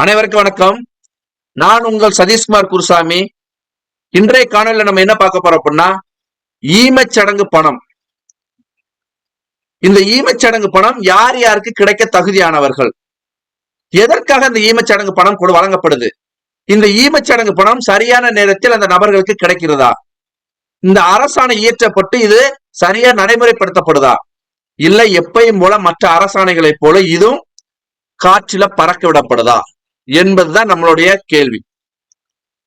அனைவருக்கும் வணக்கம். நான் உங்கள் சதீஷ்குமார் குருசாமி. இன்றைய காணொலியில் நம்ம என்ன பார்க்க போறோம் அப்படின்னா ஈமச்சடங்கு பணம். இந்த ஈமச்சடங்கு பணம் யார் யாருக்கு கிடைக்க தகுதியானவர்கள்? எதற்காக இந்த ஈமச்சடங்கு பணம் கூட வழங்கப்படுது? இந்த ஈமச்சடங்கு பணம் சரியான நேரத்தில் அந்த நபர்களுக்கு கிடைக்கிறதா? இந்த அரசாணை இயற்றப்பட்டு இது சரியா நடைமுறைப்படுத்தப்படுதா? இல்லை எப்பையும் போல மற்ற அரசாணைகளைப் போல இதுவும் காற்றில பறக்க விடப்படுதா? என்பதுதான் நம்மளுடைய கேள்வி.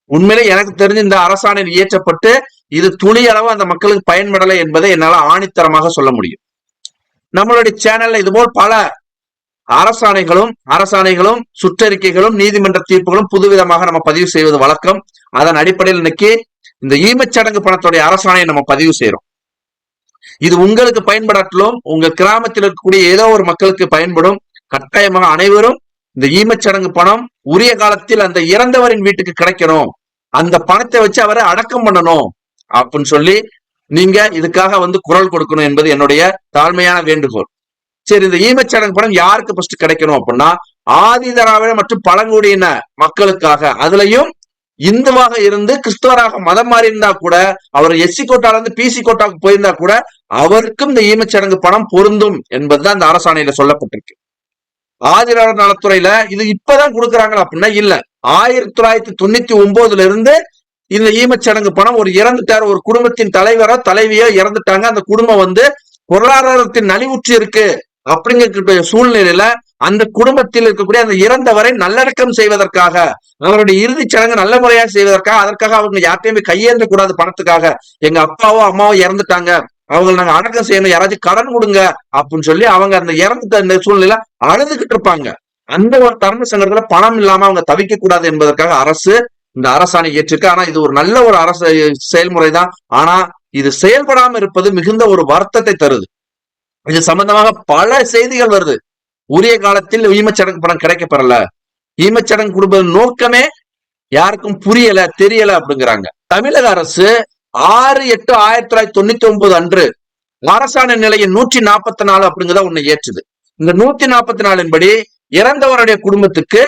உண்மையிலே எனக்கு தெரிஞ்சு இந்த அரசாணை இயற்றப்பட்டு இது துளி அளவு அந்த மக்களுக்கு பயன்படலை என்பதை என்னால ஆணித்தரமாக சொல்ல முடியும். நம்மளுடைய சேனல்ல இதுபோல் பல அரசாணைகளும் அரசாணைகளும் சுற்றறிக்கைகளும் நீதிமன்ற தீர்ப்புகளும் புதுவிதமாக நம்ம பதிவு செய்வது வழக்கம். அதன் அடிப்படையில் இன்னைக்கு இந்த ஈமச்சடங்கு பணத்துடைய அரசாணையை நம்ம பதிவு செய்யறோம் இது உங்களுக்கு பயன்படாட்டிலும் உங்க கிராமத்தில் இருக்கக்கூடிய ஏதோ ஒரு மக்களுக்கு பயன்படும் கட்டாயமாக அனைவரும் இந்த ஈமச்சடங்கு பணம் உரிய காலத்தில் அந்த இறந்தவரின் வீட்டுக்கு கிடைக்கணும். அந்த பணத்தை வச்சு அவரை அடக்கம் பண்ணணும். அப்படின்னு சொல்லி நீங்க இதுக்காக வந்து குரல் கொடுக்கணும் என்பது என்னுடைய தாழ்மையான வேண்டுகோள். சரி இந்த ஈமச்சடங்கு பணம் யாருக்கு ஃபர்ஸ்ட் கிடைக்கணும் அப்படின்னா ஆதி திராவிட மற்றும் பழங்குடியின மக்களுக்காக. அதுலயும் இந்துவாக இருந்து கிறிஸ்துவராக மதம் மாறி இருந்தா கூட அவர் எஸ்சி கோட்டால இருந்து பிசி கோட்டாவுக்கு போயிருந்தா கூட அவருக்கும் இந்த ஈமச்சடங்கு பணம் பொருந்தும் என்பதுதான் இந்த அரசாணையில சொல்லப்பட்டிருக்கு. ஆதிராளர் நலத்துறையில இது இப்பதான் கொடுக்குறாங்களா அப்படின்னா இல்ல. ஆயிரத்தி தொள்ளாயிரத்தி தொண்ணூத்தி ஒன்பதுல இருந்து இந்த ஈமச்சடங்கு பணம் ஒரு இறந்துட்டார். ஒரு குடும்பத்தின் தலைவரோ தலைவியோ இறந்துட்டாங்க. அந்த குடும்பம் வந்து பொருளாதாரத்தின் நலிவுற்று இருக்கு அப்படிங்கிற சூழ்நிலையில அந்த குடும்பத்தில் இருக்கக்கூடிய அந்த இறந்தவரை நல்லடக்கம் செய்வதற்காக அவருடைய இறுதிச் சடங்கு நல்ல முறையாக செய்வதற்காக அதற்காக அவங்க யார்ட்டையுமே கையேந்த கூடாது பணத்துக்காக. எங்க அப்பாவோ அம்மாவோ இறந்துட்டாங்க. அவங்க நாங்க அடக்கம் செய்யணும். யாராச்சும் கடன் கொடுங்க அப்படின்னு சொல்லி அவங்க அந்த இறந்துட்ட இந்த சூழ்நிலை அழுதுகிட்டு இருப்பாங்க. அந்த ஒரு தர்ம சங்கடத்துல பணம் இல்லாம அவங்க தவிக்க கூடாது என்பதற்காக அரசு இந்த அரசாணை ஏற்றிருக்கு. ஆனா இது ஒரு நல்ல ஒரு அரசு செயல்முறை தான் ஆனா இது செயல்படாம இருப்பது மிகுந்த ஒரு வருத்தத்தை தருது. இது சம்பந்தமாக பல செய்திகள் வருது. உரிய காலத்தில் ஈமச்சடங்கு பணம் கிடைக்கப்பெறல. ஈமச்சடங்கு கொடுப்பது நோக்கமே யாருக்கும் புரியல தெரியல அப்படிங்கிறாங்க. தமிழக அரசு ஆறு எட்டு ஆயிரத்தி தொள்ளாயிரத்தி தொண்ணூத்தி ஒன்பது அன்று அரசாணை நிலையம் நூற்றி நாற்பத்தி நாலு அப்படிங்கிறத ஒண்ணு ஏற்றுது. இந்த நூத்தி நாற்பத்தி நாலின் படி இறந்தவருடைய குடும்பத்துக்கு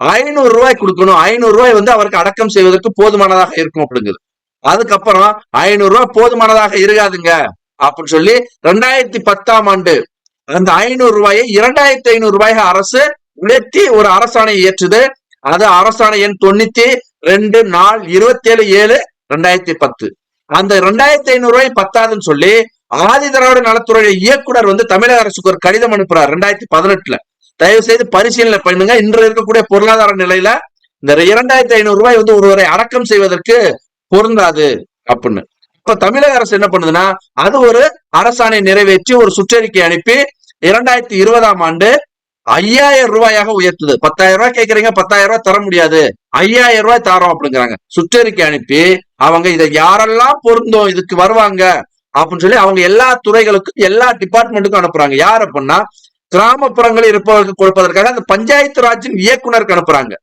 ஐநூறு ரூபாய் கொடுக்கணும். ஐநூறு ரூபாய் வந்து அவருக்கு அடக்கம் செய்வதற்கு போதுமானதாக இருக்கும் அப்படிங்குது. அதுக்கப்புறம் ஐநூறு ரூபாய் போதுமானதாக இருக்காதுங்க அப்படின்னு சொல்லி ரெண்டாயிரத்தி பத்தாம் ஆண்டு அந்த ஐநூறு ரூபாயை இரண்டாயிரத்தி ஐநூறு ரூபாய் அரசு உயர்த்தி ஒரு அரசாணை ஏற்றுது. அது அரசாணை எண் தொண்ணூத்தி ரெண்டு நாள் இருபத்தி ஏழு ஏழு ரெண்டாயிரத்தி பத்து. அந்த ரெண்டாயிரத்தி ஐநூறு ரூபாய் பத்தாதுன்னு சொல்லி ஆதி திராவிட நலத்துறை இயக்குனர் வந்து தமிழக அரசுக்கு ஒரு கடிதம் அனுப்புறார் ரெண்டாயிரத்தி பதினெட்டுல. தயவு செய்து பரிசீலனை பண்ணுங்க. இன்று இருக்கக்கூடிய பொருளாதார நிலையில இந்த இரண்டாயிரத்தி ஐநூறு ரூபாய் வந்து ஒருவரை அடக்கம் செய்வதற்கு பொருந்தாது அப்படின்னு. இப்ப தமிழக அரசு என்ன பண்ணுதுன்னா அது ஒரு அரசாணை நிறைவேற்றி ஒரு சுற்றறிக்கை அனுப்பி இரண்டாயிரத்தி இருபதாம் ஆண்டு ஐயாயிரம் ரூபாயாக உயர்த்துது. பத்தாயிரம் ரூபாய் கேட்கறீங்க பத்தாயிரம் ரூபாய் தர முடியாது. ஐயாயிரம் ரூபாய் தாரோம் அப்படிங்கிறாங்க. சுற்றறிக்கை அனுப்பி அவங்க இதை யாரெல்லாம் பொருந்தும் இதுக்கு வருவாங்க அப்படின்னு சொல்லி அவங்க எல்லா துறைகளுக்கும் எல்லா டிபார்ட்மெண்ட்டுக்கும் அனுப்புறாங்க. யார் அப்படின்னா கிராமப்புறங்களில் இருப்பவர்களுக்கு கொடுப்பதற்காக அந்த பஞ்சாயத்து ராஜின் இயக்குனருக்கு அனுப்புறாங்க.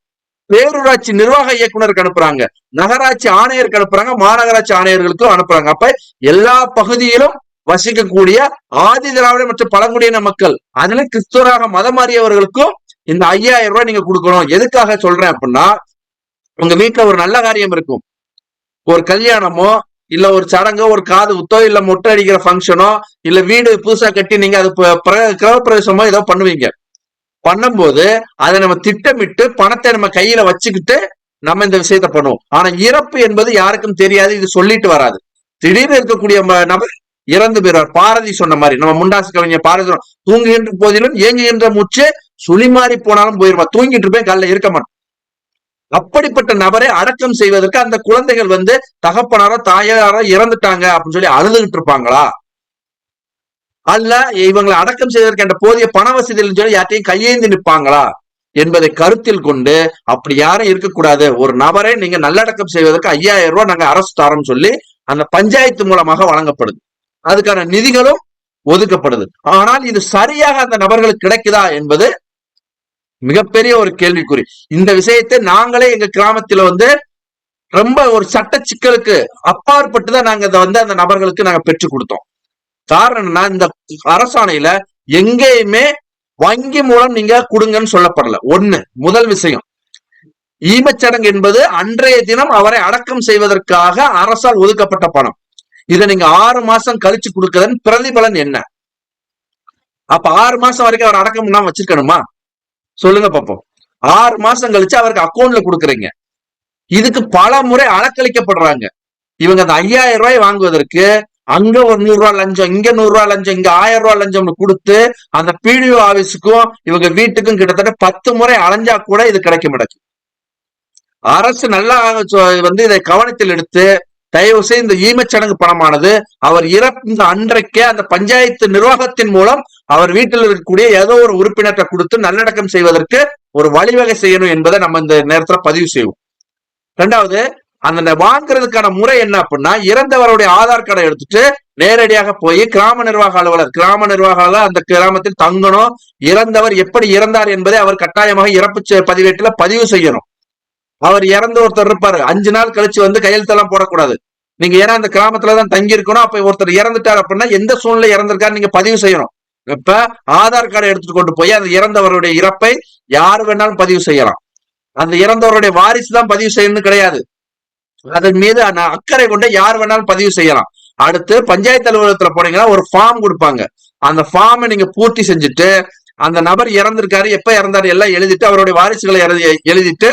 பேரூராட்சி நிர்வாக இயக்குனருக்கு அனுப்புறாங்க. நகராட்சி ஆணையருக்கு அனுப்புறாங்க. மாநகராட்சி ஆணையர்களுக்கும் அனுப்புறாங்க. அப்ப எல்லா பகுதியிலும் வசிக்கக்கூடிய ஆதி திராவிட மற்றும் பழங்குடியின மக்கள். அதுல கிறிஸ்துவராக மதம் மாறியவர்களுக்கும் இந்த ஐயாயிரம் ரூபாய் நீங்க கொடுக்கணும். எதுக்காக சொல்றேன் அப்படின்னா உங்க வீட்டுல ஒரு நல்ல காரியம் இருக்கும். ஒரு கல்யாணமோ இல்ல ஒரு சடங்கோ ஒரு காது குத்தோ இல்ல மொட்டை அடிக்கிற ஃபங்க்ஷனோ இல்ல வீடு புதுசா கட்டி நீங்க அது கிரகப்பிரவேசமோ ஏதோ பண்ணுவீங்க. பண்ணும்போது அதை நம்ம திட்டமிட்டு பணத்தை நம்ம கையில வச்சுக்கிட்டு நம்ம இந்த விஷயத்த பண்ணுவோம். ஆனா இறப்பு என்பது யாருக்கும் தெரியாது இது சொல்லிட்டு வராது. திடீர்னு இருக்கக்கூடிய நபர் இறந்து போயிடுவார். பாரதி சொன்ன மாதிரி. நம்ம முண்டாசு கவிஞர் பாரதி தூங்குகின்ற போதிலும் ஏங்குகின்ற மூச்சு சுழிமாறி போனாலும் போயிருவான் தூங்கிட்டு போய் கல்ல இருக்க மாட்டான். அப்படிப்பட்ட நபரை அடக்கம் செய்வதற்கு அந்த குழந்தைகள் வந்து தகப்பனாரோ தாயாரோ இறந்துட்டாங்க அப்படின்னு சொல்லி அழுதுகிட்டு இருப்பாங்களா? அல்ல இவங்களை அடக்கம் செய்வதற்கு என்ற போதிய பண வசதிகள் சொல்லி யார்ட்டையும் கையேந்தி நிற்பாங்களா? என்பதை கருத்தில் கொண்டு அப்படி யாரும் இருக்கக்கூடாது. ஒரு நபரை நீங்க நல்லடக்கம் செய்வதற்கு ஐயாயிரம் ரூபாய் நாங்க அரசு தரோம் சொல்லி அந்த பஞ்சாயத்து மூலமாக வழங்கப்படுது. அதுக்கான நிதிகளும் ஒதுக்கப்படுது. ஆனால் இது சரியாக அந்த நபர்களுக்கு கிடைக்குதா என்பது மிகப்பெரிய ஒரு கேள்விக்குறி. இந்த விஷயத்தை நாங்களே எங்க கிராமத்துல வந்து ரொம்ப ஒரு சட்ட சிக்கலுக்கு அப்பாற்பட்டுதான் நாங்க இதை வந்து அந்த நபர்களுக்கு நாங்க பெற்றுக் கொடுத்தோம். காரணம்னா இந்த அரசாணையில எங்கேயுமே வங்கி மூலம் நீங்க கொடுங்கன்னு சொல்லப்படல. ஒண்ணு முதல் விஷயம். ஈமச்சடங்கு என்பது அன்றைய தினம் அவரை அடக்கம் செய்வதற்காக அரசால் ஒதுக்கப்பட்ட பணம். இதை நீங்க ஆறு மாசம் கழிச்சு கொடுக்கறதுன்னு பிரதிபலன் என்ன? அப்ப ஆறு மாசம் வரைக்கும் அவர் அடக்கம் பண்ணாம வச்சிருக்கணுமா? சொல்லுங்க பாப்போம். ஆறு மாசம் கழிச்சு அவருக்கு அக்கௌண்ட்ல கொடுக்குறீங்க. இதுக்கு பல முறை அலக்களிக்கப்படுறாங்க இவங்க அந்த ஐயாயிரம் ரூபாய் வாங்குவதற்கு அங்க ஒரு நூறு ரூபாய் லஞ்சம் இங்க நூறு ரூபாய் லஞ்சம் இங்க ஆயிரம் ரூபாய் லஞ்சம்னு கொடுத்து அந்த பிடிஓ ஆபீஸுக்கும் இவங்க வீட்டுக்கும் கிட்டத்தட்ட பத்து முறை அலைஞ்சா கூட இது கிடைக்க மாட்டேங்குது. அரசு நல்லா வந்து இதை கவனத்தில் எடுத்து தயவு செய்து இந்த ஈமச்சடங்கு பணமானது அவர் இறந்த அன்றைக்கே அந்த பஞ்சாயத்து நிர்வாகத்தின் மூலம் அவர் வீட்டில் இருக்கக்கூடிய ஏதோ ஒரு உறுப்பினர்கிட்ட கொடுத்து நல்லடக்கம் செய்வதற்கு ஒரு வழிவகை செய்யணும் என்பதை நம்ம இந்த நேரத்துல பதிவு செய்வோம். ரெண்டாவது அந்த வாங்குறதுக்கான முறை என்ன அப்படின்னா இறந்தவருடைய ஆதார் கார்டை எடுத்துட்டு நேரடியாக போய் கிராம நிர்வாக அலுவலர் கிராம நிர்வாக அலுவலர் அந்த கிராமத்தில் தங்கணும் இறந்தவர் எப்படி இறந்தார் என்பதை அவர் கட்டாயமாக இறப்பு செ- பதிவேட்டில் பதிவு செய்யணும். அவர் இறந்து ஒருத்தர் இருப்பாரு. அஞ்சு நாள் கழிச்சு வந்து கையெழுத்தெல்லாம் போடக்கூடாது. நீங்க ஏன்னா அந்த கிராமத்துல தான் தங்கி இருக்கணும். அப்ப ஒருத்தர் இறந்துட்டார் அப்படின்னா எந்த சூழ்நிலை இறந்திருக்காரு நீங்க பதிவு செய்யணும். இப்ப ஆதார் கார்டை எடுத்துட்டு கொண்டு போய் அந்த இறந்தவருடைய இறப்பை யார் வேணாலும் பதிவு செய்யலாம். அந்த இறந்தவருடைய வாரிசு தான் பதிவு செய்யணும்னு கிடையாது. அதன் மீது அந்த அக்கறை கொண்டு யார் வேணாலும் பதிவு செய்யலாம். அடுத்து பஞ்சாயத்து அலுவலகத்துல போனீங்கன்னா ஒரு ஃபார்ம் கொடுப்பாங்க. அந்த ஃபார்மை நீங்க பூர்த்தி செஞ்சுட்டு அந்த நபர் இறந்திருக்காரு எப்ப இறந்தாரு எல்லாம் எழுதிட்டு அவருடைய வாரிசுகளை எழுதி எழுதிட்டு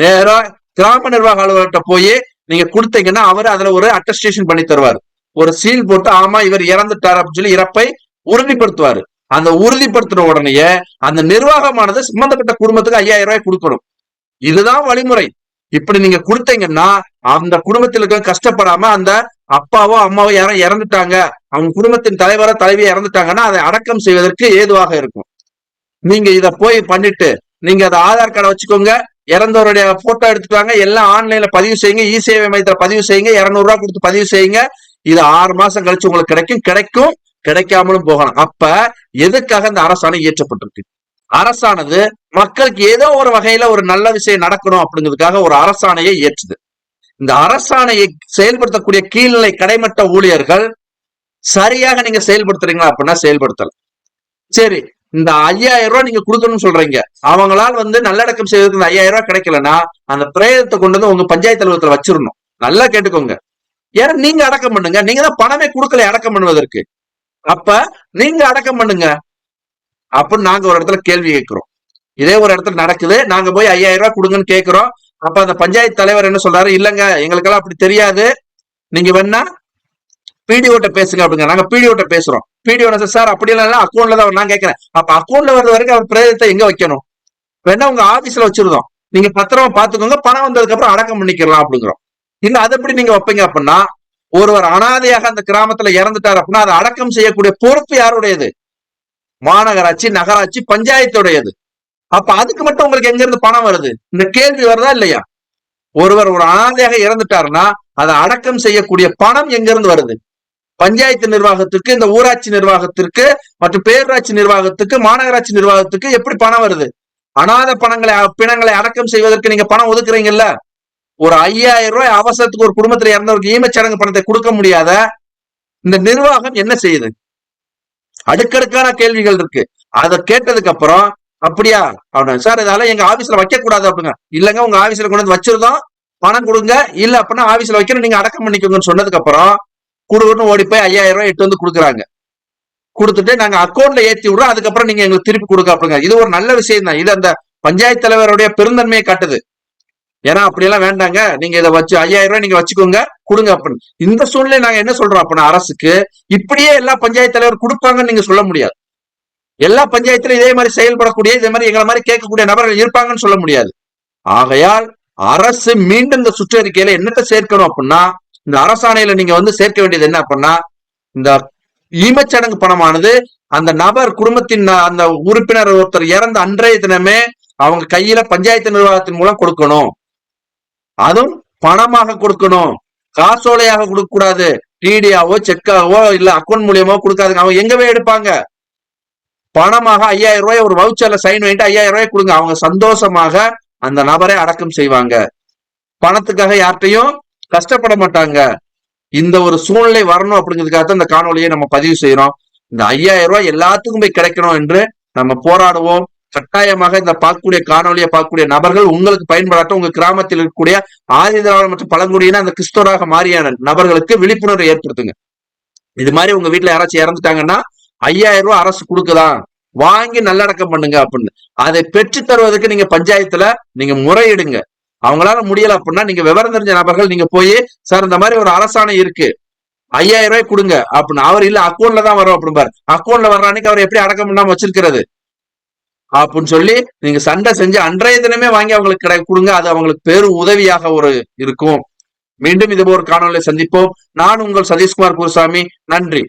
நேரா கிராம நிர்வாக அலுவலர்கிட்ட போய் நீங்க கொடுத்தீங்கன்னா அவர் அதுல ஒரு அட்டஸ்டேஷன் பண்ணி தருவார். ஒரு சீல் போட்டு ஆமா இவர் இறந்துட்டார் அப்படின்னு சொல்லி இறப்பை உறுதிப்படுத்துவாரு. அந்த உறுதிப்படுத்தின உடனேயே அந்த நிர்வாகமானது சம்பந்தப்பட்ட குடும்பத்துக்கு ஐயாயிரம் ரூபாய் கொடுக்கணும். இதுதான் வழிமுறை. இப்படி நீங்க கொடுத்தீங்கன்னா அந்த குடும்பத்தில் இருக்க கஷ்டப்படாம அந்த அப்பாவோ அம்மாவோ யாரோ இறந்துட்டாங்க. அவங்க குடும்பத்தின் தலைவரோ தலைவியோ இறந்துட்டாங்கன்னா அதை அடக்கம் செய்வதற்கு ஏதுவாக இருக்கும். நீங்க இதை போய் பண்ணிட்டு நீங்க அதை ஆதார் கார்டை வச்சுக்கோங்க. இறந்தவருடைய போட்டோ எடுத்துட்டு வாங்க. எல்லாம் ஆன்லைன்ல பதிவு செய்யுங்க. இ சேவை மையத்துல பதிவு செய்யுங்க. இருநூறு ரூபா கொடுத்து பதிவு செய்யுங்க. இது ஆறு மாசம் கழிச்சு உங்களுக்கு கிடைக்கும். கிடைக்கும். கிடைக்காமலும் போகலாம். அப்ப எதுக்காக இந்த அரசாணை இயற்றப்பட்டிருக்கு? அரசானது மக்களுக்கு ஏதோ ஒரு வகையில ஒரு நல்ல விஷயம் நடக்கணும் அப்படிங்கிறதுக்காக ஒரு அரசாணையை ஏற்றுது இந்த அரசாணையை செயல்படுத்தக்கூடிய கீழ்நிலை கடைமட்ட ஊழியர்கள் சரியாக நீங்க செயல்படுத்துறீங்களா அப்படின்னா செயல்படுத்தல சரி இந்த ஐயாயிரம் ரூபாய் நீங்க கொடுக்கணும்னு சொல்றீங்க. அவங்களால வந்து நல்லடக்கம் செய்வதற்கு இந்த ஐயாயிரம் ரூபாய் கிடைக்கலன்னா அந்த பிரேதத்தை கொண்டு வந்து உங்க பஞ்சாயத்து அலுவலகத்துல வச்சிடணும் நல்லா கேட்டுக்கோங்க. ஏன்னா நீங்க அடக்கம் பண்ணுங்க. நீங்க தான் பணமே கொடுக்கல அடக்கம் பண்ணுவதற்கு. அப்ப நீங்க அடக்கம் பண்ணுங்க. அப்படின்னு நாங்க ஒரு இடத்துல கேள்வி கேட்கிறோம். இதே ஒரு இடத்துல நடக்குது. நாங்க போய் ஐயாயிரம் ரூபாய் கொடுங்கன்னு கேட்கிறோம். அப்ப அந்த பஞ்சாயத்து தலைவர் என்ன சொல்றாரு? இல்லங்க எங்களுக்கெல்லாம் அப்படி தெரியாது. நீங்க வேணா பிடிஓட்ட பேசுங்க அப்படிங்க. நாங்க பிடிஓட்ட பேசுறோம். பிடிஓ சார் அப்படி இல்லைன்னா அக்கௌண்ட்ல தான் நான் கேட்கறேன். அப்ப அக்கௌண்ட்ல வர்ற வரைக்கும் அவர் பிரேதத்தை எங்க வைக்கணும்? வேணா உங்க ஆபீஸ்ல வச்சிருந்தோம். நீங்க பத்திரமா பாத்துக்கோங்க பணம் வந்ததுக்கு அப்புறம் அடக்கம் பண்ணிக்கலாம் அப்படிங்கிறோம். இல்ல அது எப்படி நீங்க வைப்பீங்க அப்படின்னா ஒருவர் அனாதையாக அந்த கிராமத்துல இறந்துட்டார் அப்படின்னா அதை அடக்கம் செய்யக்கூடிய பொறுப்பு யாருடையது? மாநகராட்சி நகராட்சி பஞ்சாயத்துடையது. அப்ப அதுக்கு மட்டும் உங்களுக்கு எங்க இருந்து பணம் வருது? இந்த கேள்வி வருதா இல்லையா? ஒருவர் ஒரு அனாதையாக இறந்துட்டாருன்னா அதை அடக்கம் செய்யக்கூடிய பணம் எங்க இருந்து வருது? பஞ்சாயத்து நிர்வாகத்திற்கு இந்த ஊராட்சி நிர்வாகத்திற்கு மற்றும் பேரூராட்சி நிர்வாகத்துக்கு மாநகராட்சி நிர்வாகத்துக்கு எப்படி பணம் வருது? அனாத பணங்களை பிணங்களை அடக்கம் செய்வதற்கு நீங்க பணம் ஒதுக்குறீங்கல்ல? ஒரு ஐயாயிரம் ரூபாய் அவசரத்துக்கு ஒரு குடும்பத்துல இறந்தவருக்கு ஈமச்சடங்கு பணத்தை கொடுக்க முடியாத இந்த நிர்வாகம் என்ன செய்யுது? அடுக்கடுக்கான கேள்விகள் இருக்கு. அதை கேட்டதுக்கு அப்புறம் அப்படியா? அப்படின்னு. சார் இதால எங்க ஆபீஸ்ல வைக்க கூடாது அப்படிங்க. இல்லங்க உங்க ஆபீஸ்ல கொண்டு வந்து வச்சிருந்தோம். பணம் கொடுங்க. இல்ல அப்படின்னா ஆபீஸ்ல வைக்கணும். நீங்க அடக்கம் பண்ணிக்கோங்கன்னு சொன்னதுக்கு அப்புறம் குடுன்னு ஓடி போய் ஐயாயிரம் ரூபாய் எட்டு வந்து கொடுக்குறாங்க. கொடுத்துட்டு நாங்க அக்கௌண்ட்ல ஏத்தி விடுறோம். அதுக்கப்புறம் நீங்க எங்களுக்கு திருப்பி கொடுக்க அப்படிங்க இது ஒரு நல்ல விஷயம் தான் இது அந்த பஞ்சாயத்து தலைவருடைய பெருந்தன்மையை காட்டுது. ஏன்னா அப்படியெல்லாம் வேண்டாங்க. நீங்க இதை வச்சு ஐயாயிரம் ரூபாய் நீங்க வச்சுக்கோங்க. கொடுங்க அப்படின்னு. இந்த சூழ்நிலை நாங்க என்ன சொல்றோம் அப்படின்னா அரசுக்கு இப்படியே எல்லா பஞ்சாயத்து தலைவர் கொடுப்பாங்கன்னு நீங்க சொல்ல முடியாது. எல்லா பஞ்சாயத்திலும் இதே மாதிரி செயல்படக்கூடிய இதே மாதிரி எங்களை மாதிரி கேட்கக்கூடிய நபர்கள் இருப்பாங்கன்னு சொல்ல முடியாது. ஆகையால் அரசு மீண்டும் இந்த சுற்றறிக்கையில என்னத்தை சேர்க்கணும் அப்படின்னா இந்த அரசாணையில நீங்க வந்து சேர்க்க வேண்டியது என்ன அப்படின்னா இந்த ஈமச்சடங்கு பணமானது அந்த நபர் குடும்பத்தின் அந்த உறுப்பினர் ஒருத்தர் இறந்த அன்றைய தினமே அவங்க கையில பஞ்சாயத்து நிர்வாகத்தின் மூலம் கொடுக்கணும். அதுவும் பணமாக கொடுக்கணும். காசோலையாக கொடுக்க கூடாது டிடியாவோ செக்காவோ இல்ல அக்கௌண்ட் மூலியமோ கொடுக்காதுங்க. அவங்க எங்கவே எடுப்பாங்க. பணமாக ஐயாயிரம் ரூபாய் ஒரு வவுச்சர்ல சைன் வாங்கிட்டு ஐயாயிரம் ரூபாய் கொடுங்க. அவங்க சந்தோஷமாக அந்த நபரை அடக்கம் செய்வாங்க. பணத்துக்காக யார்கிட்டையும் கஷ்டப்பட மாட்டாங்க. இந்த ஒரு சூழ்நிலை வரணும் அப்படிங்கிறதுக்காக தான் இந்த காணொலியை நம்ம பதிவு செய்யறோம் இந்த ஐயாயிரம் ரூபாய் எல்லாத்துக்கும் போய் கிடைக்கணும் என்று நம்ம போராடுவோம். கட்டாயமாக இந்த பார்க்கக்கூடிய காணொலியை பார்க்கக்கூடிய நபர்கள் உங்களுக்கு பயன்படாட்டும் உங்க கிராமத்தில் இருக்கக்கூடிய ஆதி மற்றும் பழங்குடியின அந்த கிறிஸ்தவராக மாறியான நபர்களுக்கு விழிப்புணர்வு ஏற்படுத்துங்க. இது மாதிரி உங்க வீட்டுல யாராச்சும் இறந்துட்டாங்கன்னா ஐயாயிரம் ரூபாய் அரசு கொடுக்குதான் வாங்கி நல்லடக்கம் பண்ணுங்க அப்படின்னு. அதை பெற்று தருவதற்கு நீங்க பஞ்சாயத்துல நீங்க முறையிடுங்க. அவங்களால முடியல அப்படின்னா நீங்க விவரம் தெரிஞ்ச நபர்கள் நீங்க போய் சார் இந்த மாதிரி ஒரு அரசாணை இருக்கு. ஐயாயிரம் ரூபாய் கொடுங்க. அப்படின்னு. அவர் இல்ல அக்கௌண்ட்ல தான் வரும். அப்படிம்பாரு அக்கௌண்ட்ல வர்ற அன்னைக்கு அவர் எப்படி அடக்கம் பண்ணாம வச்சிருக்கிறது? அப்படின்னு சொல்லி நீங்க சண்டை செஞ்சு அன்றைய தினமே வாங்கி அவங்களுக்கு கிடை கொடுங்க. அது அவங்களுக்கு பெரும் உதவியாக ஒரு இருக்கும். மீண்டும் இது ஒரு காணொலியை சந்திப்போம். நான் உங்கள் சதீஷ்குமார் குருசாமி நன்றி.